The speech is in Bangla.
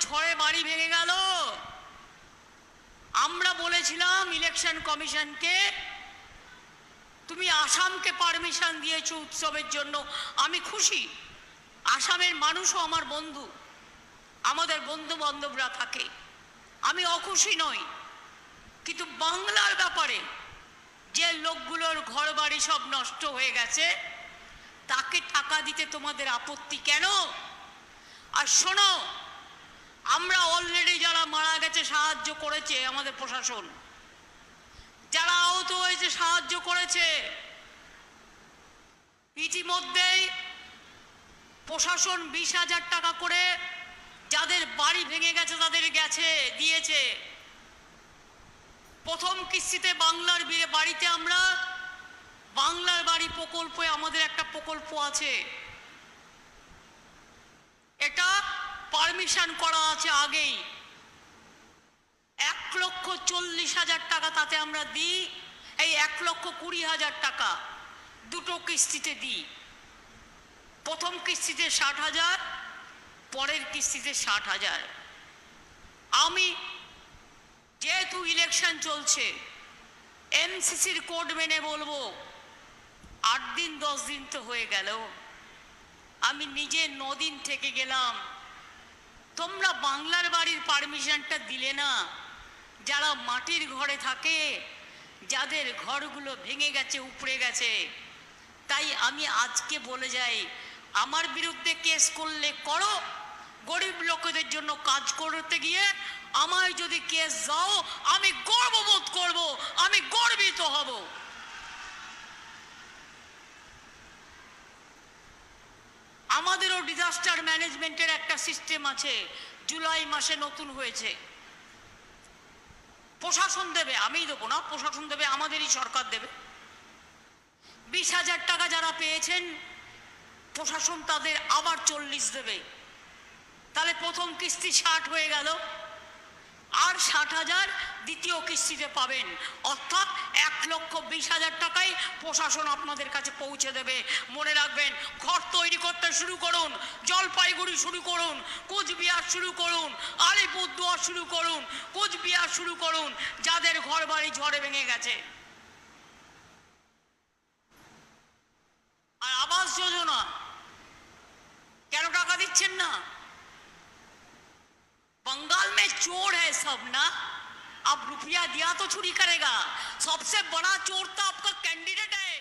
ঝড়ে বাড়ি ভেঙে গেল। আমরা বলেছিলাম ইলেকশন কমিশনকে, তুমি আসামকে পারমিশন দিয়েছ উৎসবের জন্য। আমি খুশি। আসামের মানুষও আমার বন্ধু। আমাদের বন্ধু বান্ধবরা থাকে। আমি অখুশি নই। কিন্তু বাংলার ব্যাপারে যে লোকগুলোর ঘর বাড়ি সব নষ্ট হয়ে গেছে, তাকে টাকা দিতে তোমাদের আপত্তি কেন? আর শোনো আমরা অলরেডি যারা মারা গেছে সাহায্য করেছে আমাদের প্রশাসন। যারা আহত হয়েছে সাহায্য করেছে। ইতিমধ্যেই প্রশাসন বিশ হাজার টাকা করে যাদের বাড়ি ভেঙে গেছে তাদের গেছে, দিয়েছে। প্রথম কিস্তিতে বাংলার বাড়িতে আমরা বাংলার বাড়ি প্রকল্পে আমাদের একটা প্রকল্প আছে। এটা পারমিশন করা আছে আগেই। এক লক্ষ চল্লিশ হাজার টাকা তাতে আমরা দিই, এই এক লক্ষ কুড়ি হাজার টাকা দুটো কিস্তিতে দিই। প্রথম কিস্তিতে ষাট হাজার, পরের কিস্তিতে ষাট হাজার। আমি যেহেতু ইলেকশন চলছে এমসিসির কোড মেনে বলব, আট দিন দশ দিন তো হয়ে গেল। আমি নিজে নদিন থেকে গেলাম। তোমরা বাংলার বাড়ির পারমিশনটা দিলে না। যারা মাটির ঘরে থাকে, যাদের ঘরগুলো ভেঙে গেছে, উপড়ে গেছে, তাই আমি আজকে বলে যাই, আমার বিরুদ্ধে কেস করলে করো, গরিব লোকেদের জন্য কাজ করতে গিয়ে আমায় যদি কেস যাও আমি আমাদেরও ডিজাস্টার ম্যানেজমেন্টের একটা সিস্টেম আছে। জুলাই মাসে নতুন হয়েছে। প্রশাসন দেবে, আমিই দেবো না, প্রশাসন দেবে, আমাদেরই সরকার দেবে। বিশ হাজার টাকা যারা পেয়েছেন, প্রশাসন তাদের আবার চল্লিশ দেবে। তাহলে প্রথম কিস্তি ষাট হয়ে গেল। আর ষাট হাজার দ্বিতীয় কিস্তিতে পাবেন অর্থাৎ এক লক্ষ বিশ হাজার টাকাই প্রশাসন আপনাদের কাছে পৌঁছে দেবে মনে রাখবেন ঘর তৈরি করতে শুরু করুন জলপাইগুড়ি শুরু করুন কোচবিহার শুরু করুন আলিপুরদুয়ার শুরু করুন কোচবিহার শুরু করুন যাদের ঘর বাড়ি ঝড়ে ভেঙে গেছে আর আবাস যোজনা কেন টাকা দিচ্ছেন না बंगाल में चोर है सब ना अब रुपया दिया तो चोरी करेगा। सबसे बड़ा चोर तो आपका कैंडिडेट है।